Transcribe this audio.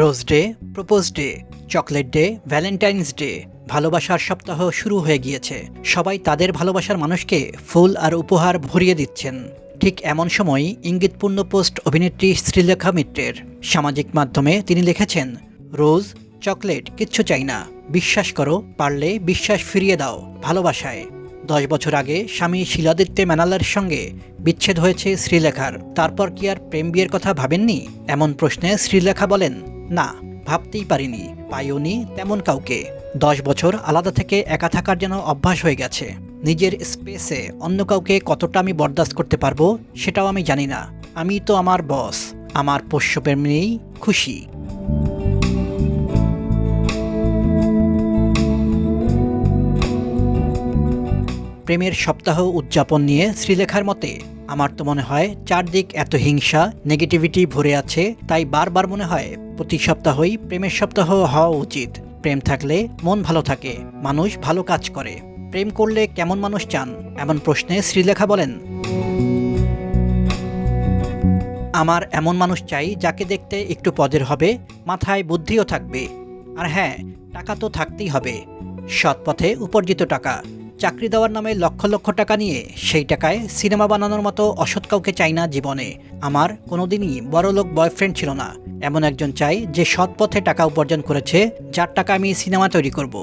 Rose day propose day chocolate day valentine's day ভালোবাসার সপ্তাহ শুরু হয়ে গিয়েছে। সবাই তাদের ভালোবাসার মানুষকে ফুল আর উপহার ভরিয়ে দিচ্ছেন। ঠিক এমন সময় ইঙ্গিতপূর্ণ পোস্ট অভিনেত্রী শ্রীলেখা মিত্রের সামাজিক মাধ্যমে তিনি লিখেছেন, রোজ চকলেট কিচ্ছু চাই না। বিশ্বাস করো, পারলে বিশ্বাস ফিরিয়ে দাও ভালোবাসায়। দশ বছর আগে স্বামী শিলাদিত্য ম্যানালার সঙ্গে বিচ্ছেদ হয়েছে শ্রীলেখার। তারপর কি আর প্রেম বিয়ের কথা ভাবেননি? এমন প্রশ্নে শ্রীলেখা বলেন না, ভাবতেই পারিনি পাইওনি তেমন কাউকে। দশ বছর আলাদা থেকে একা থাকার যেন অভ্যাস হয়ে গেছে। নিজের স্পেসে অন্য কাউকে কতটা আমি বরদাস্ত করতে পারব, সেটাও আমি জানি না। আমি তো আমার বস, আমার পোষ্যপ্রেম নিয়েই খুশি। প্রেমের সপ্তাহ উদযাপন নিয়ে শ্রীলেখার মতে আমার তো মনে হয় চারদিক এত হিংসা, নেগেটিভিটি ভরে আছে, তাই বারবার মনে হয় প্রতি সপ্তাহই প্রেমের সপ্তাহ হওয়া উচিত। প্রেম থাকলে মন ভালো থাকে, মানুষ ভালো কাজ করে। প্রেম করলে কেমন মানুষ চান? এমন প্রশ্নে শ্রীলেখা বলেন, আমার এমন মানুষ চাই যাকে দেখতে একটু পদের হবে, মাথায় বুদ্ধিও থাকবে। আর হ্যাঁ টাকা তো থাকতেই হবে। সৎ পথে উপার্জিত টাকা। চাকরি দেওয়ার নামে লক্ষ লক্ষ টাকা নিয়ে সেই টাকায় সিনেমা বানানোর মতো অসৎ কাউকে চাই না জীবনে। আমার কোনোদিনই বড়লোক বয়ফ্রেন্ড ছিল না। এমন একজন চাই যে সৎ পথে টাকা উপার্জন করেছে, যার টাকা আমি সিনেমা তৈরি করব।